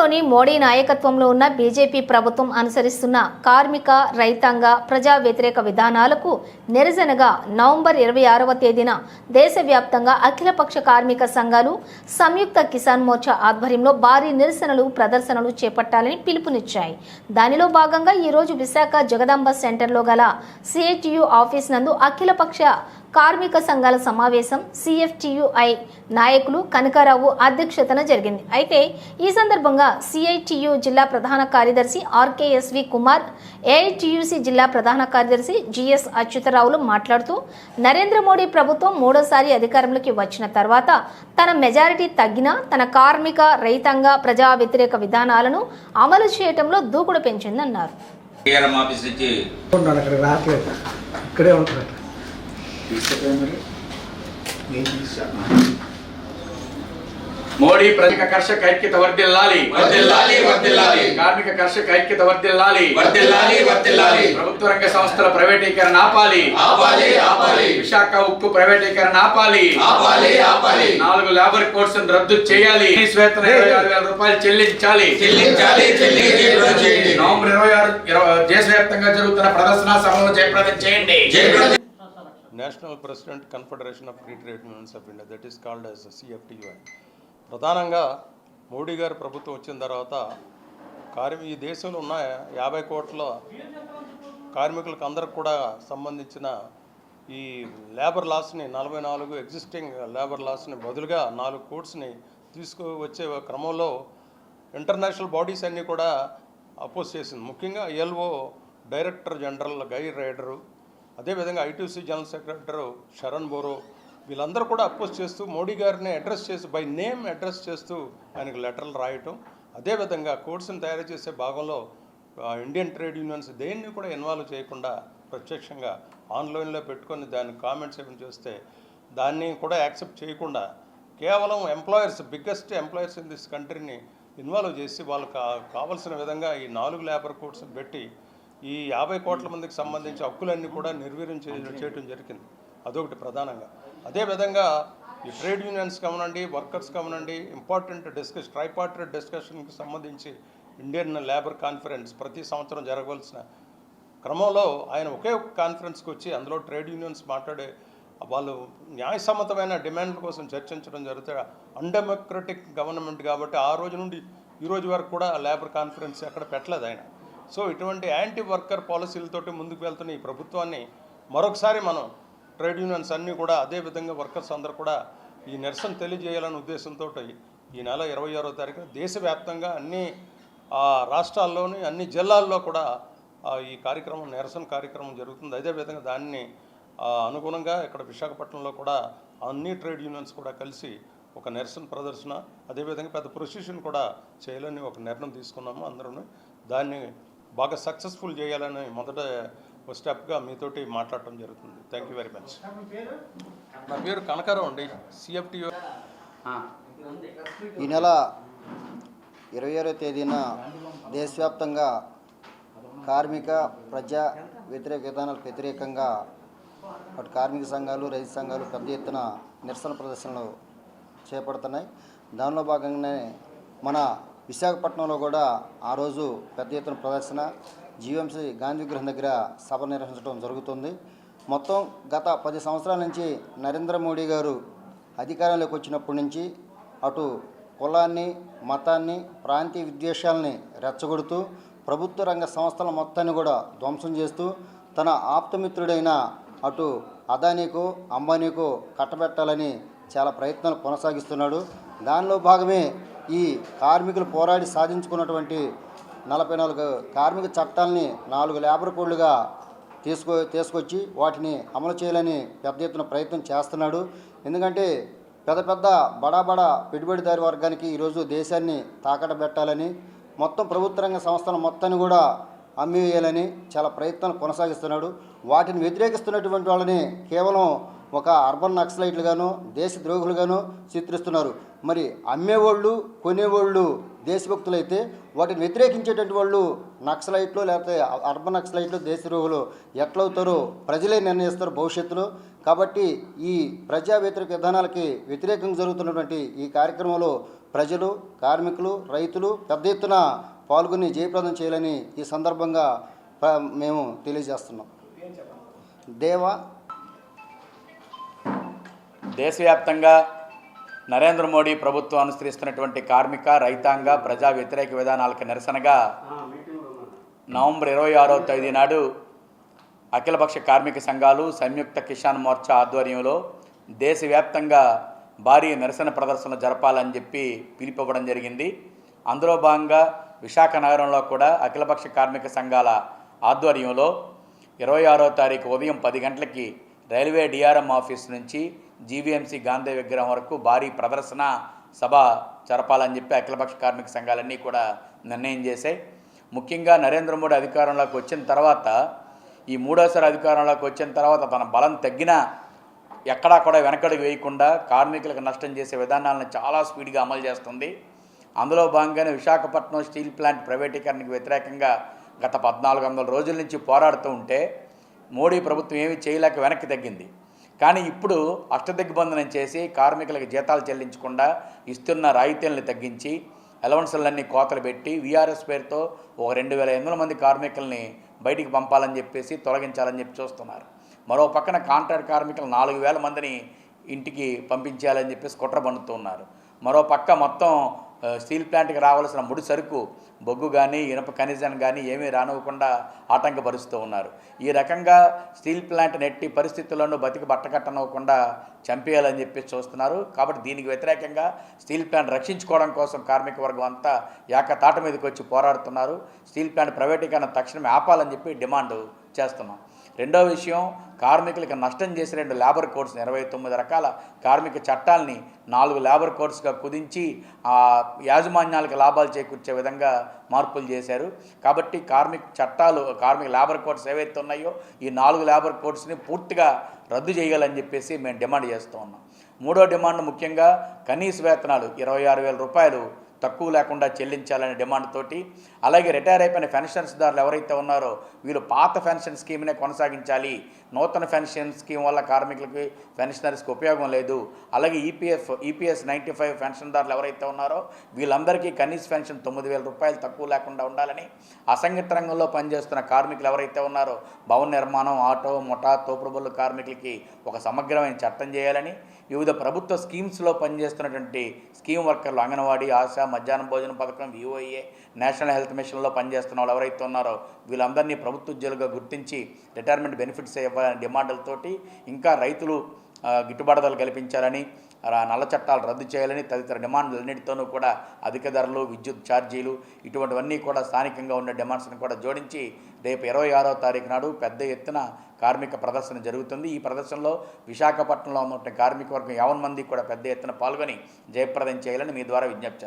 కేంద్రంలోని మోడీ నాయకత్వంలో ఉన్న బీజేపీ ప్రభుత్వం అనుసరిస్తున్న కార్మిక రైతాంగ ప్రజా వ్యతిరేక విధానాలకు నిరసనగా నవంబర్ ఇరవై ఆరవ తేదీన దేశవ్యాప్తంగా అఖిలపక్ష కార్మిక సంఘాలు సంయుక్త కిసాన్ మోర్చా ఆధ్వర్యంలో భారీ నిరసనలు ప్రదర్శనలు చేపట్టాలని పిలుపునిచ్చాయి. దానిలో భాగంగా ఈరోజు విశాఖ జగదాంబ సెంటర్లో గల సిఐటియు ఆఫీస్ నందు అఖిలపక్ష కార్మిక సంఘాల సమావేశం సిఎఫ్టియుఐ నాయకులు కనకారావు అధ్యక్షతన జరిగింది. అయితే ఈ సందర్భంగా సిఐటియు జిల్లా ప్రధాన కార్యదర్శి ఆర్కేఎస్వి కుమార్ ఏఐటియుసి జిల్లా ప్రధాన కార్యదర్శి జిఎస్ అచ్యుతరావులు మాట్లాడుతూ నరేంద్ర మోడీ ప్రభుత్వం మూడోసారి అధికారంలోకి వచ్చిన తర్వాత తన మెజారిటీ తగ్గినా తన కార్మిక రైతాంగ ప్రజా వ్యతిరేక విధానాలను అమలు చేయటంలో దూకుడు పెంచిందన్నారు. ఇక్కడే ఉంటున్నాడు మోడీ ప్రజల కర్షక ఐక్యత వర్దిల్లాలి వర్ధిల్లాలి, వర్ధిల్లాలి. కార్మిక కర్షక ఐక్యత వర్దిల్లాలి వర్ధిల్లాలి వర్ధిల్లాలి. ప్రభుత్వ రంగ సంస్థల ప్రైవేటీకరణ ఆపాలి. ఆపాలి ఆపాలి. విశాఖ ఉక్కు ప్రైవేటీకరణ ఆపాలి. ఆపాలి ఆపాలి. నాలుగు లేబర్ కోడ్స్ రద్దు చేయాలి. కనీస వేతన ఇరవై ఆరు వేల రూపాయలు చెల్లించాలి. చెల్లించాలి చేయండి నవంబర్ ఇరవై ఆరు దేశవ్యాప్తంగా జరుగుతున్న ప్రదర్శన సభలను జయప్రదం చేయండి. National president confederation of free trade unions of India that is called as CFTUI ప్రధానంగా మోడీ గారి ప్రభుత్వం వచ్చిన తర్వాత కార్మి ఈ దేశంలో ఉన్న యాభై కోట్ల కార్మికులకు అందరికి కూడా సంబంధించిన ఈ లేబర్ లాస్ని నలభై నాలుగు ఎగ్జిస్టింగ్ లేబర్ లాస్ని బదులుగా నాలుగు కోడ్స్ని తీసుకువచ్చే క్రమంలో ఇంటర్నేషనల్ బాడీస్ అన్నీ కూడా అపోజ్ చేసింది. ముఖ్యంగా LO director general Guy Ryder అదేవిధంగా ITC general secretary Sharan Burrow వీళ్ళందరూ కూడా అపోజ్ చేస్తూ మోడీ గారిని అడ్రస్ చేస్తూ బై నేమ్ అడ్రస్ చేస్తూ ఆయనకు లెటర్లు రాయటం అదేవిధంగా కోడ్స్ని తయారు చేసే భాగంలో ఇండియన్ ట్రేడ్ యూనియన్స్ దేన్ని కూడా ఇన్వాల్వ్ చేయకుండా ప్రత్యక్షంగా ఆన్లైన్లో పెట్టుకొని దాన్ని కామెంట్స్ ఏమైనా చేస్తే దాన్ని కూడా యాక్సెప్ట్ చేయకుండా కేవలం employers biggest employers in this కంట్రీని involve చేసి వాళ్ళకి కావాల్సిన విధంగా ఈ నాలుగు లేబర్ కోడ్స్ని పెట్టి ఈ యాభై కోట్ల మందికి సంబంధించి హక్కులన్నీ కూడా నిర్వీర్యం చేయడం జరిగింది. అదొకటి ప్రధానంగా. అదేవిధంగా ఈ ట్రేడ్ యూనియన్స్ కావనండి వర్కర్స్ కావనండి ఇంపార్టెంట్ డిస్కస్ ట్రైపార్టెడ్ డిస్కషన్కి సంబంధించి ఇండియన్ లేబర్ కాన్ఫరెన్స్ ప్రతి సంవత్సరం జరగవలసిన క్రమంలో ఆయన ఒకే ఒక కాన్ఫరెన్స్కి వచ్చి అందులో ట్రేడ్ యూనియన్స్ మాట్లాడే వాళ్ళు న్యాయసమ్మతమైన డిమాండ్ల కోసం చర్చించడం జరుగుతుంది అన్డెమోక్రటిక్ గవర్నమెంట్ కాబట్టి ఆ రోజు నుండి ఈ రోజు వరకు కూడా లేబర్ కాన్ఫరెన్స్ ఎక్కడ పెట్టలేదు ఆయన. సో ఇటువంటి యాంటీ వర్కర్ పాలసీలతోటి ముందుకు వెళ్తున్న ఈ ప్రభుత్వాన్ని మరొకసారి మనం ట్రేడ్ యూనియన్స్ అన్నీ కూడా అదే విధంగా వర్కర్స్ అందరూ కూడా ఈ నిరసన తెలియజేయాలనే ఉద్దేశంతో ఈ నెల ఇరవై ఆరో తారీఖున దేశవ్యాప్తంగా అన్ని ఆ, రాష్ట్రాల్లోని అన్ని జిల్లాల్లో కూడా ఈ కార్యక్రమం నిరసన కార్యక్రమం జరుగుతుంది. అదేవిధంగా దాన్ని అనుగుణంగా ఇక్కడ విశాఖపట్నంలో కూడా అన్ని ట్రేడ్ యూనియన్స్ కూడా కలిసి ఒక నిరసన ప్రదర్శన అదేవిధంగా పెద్ద ప్రొసెషన్ కూడా చేయాలని ఒక నిర్ణయం తీసుకున్నాము. అందరూ దాన్ని బాగా సక్సెస్ఫుల్ చేయాలని మొదట ఒక స్టెప్గా మీతోటి మాట్లాడటం జరుగుతుంది. థ్యాంక్ యూ వెరీ మచ్ నా పేరు కనకారావు అండి. సిఎఫ్టీ ఈ నెల ఇరవై ఆరో తేదీన దేశవ్యాప్తంగా కార్మిక ప్రజా వ్యతిరేక విధానాలకు వ్యతిరేకంగా అటు కార్మిక సంఘాలు రైతు సంఘాలు పెద్ద ఎత్తున నిరసన ప్రదర్శనలు చేపడుతున్నాయి. దానిలో భాగంగానే మన విశాఖపట్నంలో కూడా ఆ రోజు పెద్ద ఎత్తున ప్రదర్శన. జీవీఎంసీ గాంధీ విగ్రహం దగ్గర సభ నిర్వహించడం జరుగుతుంది. మొత్తం గత పది సంవత్సరాల నుంచి నరేంద్ర మోడీ గారు అధికారంలోకి వచ్చినప్పటి నుంచి అటు కులాన్ని మతాన్ని ప్రాంతీయ విద్వేషాలని రెచ్చగొడుతూ ప్రభుత్వ రంగ సంస్థల మొత్తాన్ని కూడా ధ్వంసం చేస్తూ తన ఆప్తమిత్రుడైన అటు అదానీకు అంబానీకు కట్టబెట్టాలని చాలా ప్రయత్నాలు కొనసాగిస్తున్నాడు. దానిలో భాగమే ఈ కార్మికులు పోరాడి సాధించుకున్నటువంటి నలభై నాలుగు కార్మిక చట్టాలని నాలుగు లేబర్ కోడ్లుగా తీసుకొ తీసుకొచ్చి వాటిని అమలు చేయాలని పెద్ద ఎత్తున ప్రయత్నం చేస్తున్నాడు. ఎందుకంటే పెద్ద పెద్ద బడా బడా పెట్టుబడిదారి వర్గానికి ఈరోజు దేశాన్ని తాకట పెట్టాలని మొత్తం ప్రభుత్వ రంగ సంస్థల మొత్తాన్ని కూడా అమ్మివేయాలని చాలా ప్రయత్నాలు కొనసాగిస్తున్నాడు. వాటిని వ్యతిరేకిస్తున్నటువంటి వాళ్ళని కేవలం ఒక అర్బన్ నక్సలైట్లుగాను దేశ ద్రోహులుగాను చిత్రిస్తున్నారు. మరి అమ్మేవాళ్ళు కొనేవాళ్ళు దేశభక్తులైతే వాటిని వ్యతిరేకించేటువంటి వాళ్ళు నక్సలైట్లు లేకపోతే అర్బన్ నక్సలైట్లు దేశద్రోహులు ఎట్లవుతారో ప్రజలే నిర్ణయిస్తారు భవిష్యత్తులో. కాబట్టి ఈ ప్రజా వ్యతిరేక విధానాలకి వ్యతిరేకంగా జరుగుతున్నటువంటి ఈ కార్యక్రమంలో ప్రజలు కార్మికులు రైతులు పెద్ద ఎత్తున పాల్గొని జయప్రదం చేయాలని ఈ సందర్భంగా మేము తెలియజేస్తున్నాం. దేవ దేశవ్యాప్తంగా నరేంద్ర మోడీ ప్రభుత్వం అనుసరిస్తున్నటువంటి కార్మిక రైతాంగ ప్రజా వ్యతిరేక విధానాలకు నిరసనగా నవంబర్ ఇరవై ఆరో తేదీ నాడు అఖిలపక్ష కార్మిక సంఘాలు సంయుక్త కిసాన్ మోర్చా ఆధ్వర్యంలో దేశవ్యాప్తంగా భారీ నిరసన ప్రదర్శనలు జరపాలని చెప్పి పిలుపువ్వడం జరిగింది. అందులో భాగంగా విశాఖ నగరంలో కూడా అఖిలపక్ష కార్మిక సంఘాల ఆధ్వర్యంలో ఇరవై ఆరో తారీఖు ఉదయం పది గంటలకి రైల్వే డిఆర్ఎం ఆఫీస్ నుంచి జీవీఎంసీ గాంధీ విగ్రహం వరకు భారీ ప్రదర్శన సభ జరపాలని చెప్పి అఖిలపక్ష కార్మిక సంఘాలన్నీ కూడా నిర్ణయం చేశాయి. ముఖ్యంగా నరేంద్ర మోడీ అధికారంలోకి వచ్చిన తర్వాత ఈ మూడోసారి అధికారంలోకి వచ్చిన తర్వాత తన బలం తగ్గినా ఎక్కడా కూడా వెనకడుగు వేయకుండా కార్మికులకు నష్టం చేసే విధానాలను చాలా స్పీడ్గా అమలు చేస్తుంది. అందులో భాగంగానే విశాఖపట్నం స్టీల్ ప్లాంట్ ప్రైవేటీకరణకు వ్యతిరేకంగా గత పద్నాలుగు వందల రోజుల నుంచి పోరాడుతూ ఉంటే మోడీ ప్రభుత్వం ఏమీ చేయలేక వెనక్కి తగ్గింది. కానీ ఇప్పుడు అష్టదిగ్బంధనం చేసి కార్మికులకు జీతాలు చెల్లించకుండా ఇస్తున్న రాయితీలను తగ్గించి అలవన్సులన్నీ కోతలు పెట్టి వీఆర్ఎస్ పేరుతో ఒక రెండు వేల ఎనిమిది మంది కార్మికుల్ని బయటికి పంపాలని చెప్పేసి తొలగించాలని చెప్పి చూస్తున్నారు. మరో పక్కన కాంట్రాక్ట్ కార్మికులు నాలుగు వేల మందిని ఇంటికి పంపించాలని చెప్పేసి కుట్ర పన్నుతూ ఉన్నారు. మరో పక్క మొత్తం స్టీల్ ప్లాంట్కి రావాల్సిన ముడి సరుకు బొగ్గు కానీ ఇనప ఖనిజం కానీ ఏమీ రానివ్వకుండా ఆటంకపరుస్తూ ఉన్నారు. ఈ రకంగా స్టీల్ ప్లాంట్ నెట్టి పరిస్థితుల్లోనూ బతికి బట్టకట్టనివ్వకుండా చంపేయాలని చెప్పి చూస్తున్నారు. కాబట్టి దీనికి వ్యతిరేకంగా స్టీల్ ప్లాంట్ రక్షించుకోవడం కోసం కార్మిక వర్గం అంతా ఏకతాట మీదకి వచ్చి పోరాడుతున్నారు. స్టీల్ ప్లాంట్ ప్రైవేటీకరణ తక్షణమే ఆపాలని చెప్పి డిమాండ్ చేస్తున్నాం. రెండో విషయం కార్మికులకు నష్టం చేసే రెండు లేబర్ కోడ్స్ ఇరవై తొమ్మిది రకాల కార్మిక చట్టాలని నాలుగు లేబర్ కోడ్స్గా కుదించి ఆ యాజమాన్యాలకు లాభాలు చేకూర్చే విధంగా మార్పులు చేశారు. కాబట్టి కార్మిక చట్టాలు కార్మిక లేబర్ కోడ్స్ ఏవైతే ఉన్నాయో ఈ నాలుగు లేబర్ కోడ్స్ని పూర్తిగా రద్దు చేయాలని చెప్పేసి మేము డిమాండ్ చేస్తూ ఉన్నాం. మూడో డిమాండ్ ముఖ్యంగా కనీస వేతనాలు ఇరవై ఆరు వేల రూపాయలు తక్కువ లేకుండా చెల్లించాలనే డిమాండ్ తోటి అలాగే రిటైర్ అయిపోయిన పెన్షన్స్దారులు ఎవరైతే ఉన్నారో వీళ్ళు పాత పెన్షన్ స్కీమ్నే కొనసాగించాలి. నూతన పెన్షన్ స్కీమ్ వల్ల కార్మికులకి పెన్షనర్స్కి ఉపయోగం లేదు. అలాగే ఈపీఎఫ్ ఈపీఎస్ నైంటీ ఫైవ్ పెన్షన్దారులు ఎవరైతే ఉన్నారో వీళ్ళందరికీ కనీస పెన్షన్ తొమ్మిది వేల రూపాయలు తక్కువ లేకుండా ఉండాలని అసంఘటిత రంగంలో పనిచేస్తున్న కార్మికులు ఎవరైతే ఉన్నారో భవన నిర్మాణం ఆటో ముఠా తోపుడు కార్మికులకి ఒక సమగ్రమైన చట్టం చేయాలని వివిధ ప్రభుత్వ స్కీమ్స్లో పనిచేస్తున్నటువంటి స్కీమ్ వర్కర్లు అంగన్వాడీ ఆశ మధ్యాహ్నం భోజన పథకం విఓఏ నేషనల్ హెల్త్ మిషన్లో పనిచేస్తున్న వాళ్ళు ఎవరైతే ఉన్నారో వీళ్ళందరినీ ప్రభుత్వ ఉద్యోగులుగా గుర్తించి రిటైర్మెంట్ బెనిఫిట్స్ ఇవ్వాలని డిమాండ్లతోటి ఇంకా రైతులు గిట్టుబాటు ధరలు కల్పించాలని నల్ల చట్టాలు రద్దు చేయాలని తదితర డిమాండ్లన్నిటితోనూ కూడా అధిక ధరలు విద్యుత్ ఛార్జీలు ఇటువంటివన్నీ కూడా స్థానికంగా ఉన్న డిమాండ్స్ని కూడా జోడించి రేపు ఇరవై ఆరో తారీఖు నాడు పెద్ద ఎత్తున కార్మిక ప్రదర్శన జరుగుతుంది. ఈ ప్రదర్శనలో విశాఖపట్నంలో ఉన్న కార్మిక వర్గం యావన్ మంది కూడా పెద్ద ఎత్తున పాల్గొని జయప్రదం చేయాలని మీ ద్వారా విజ్ఞప్తి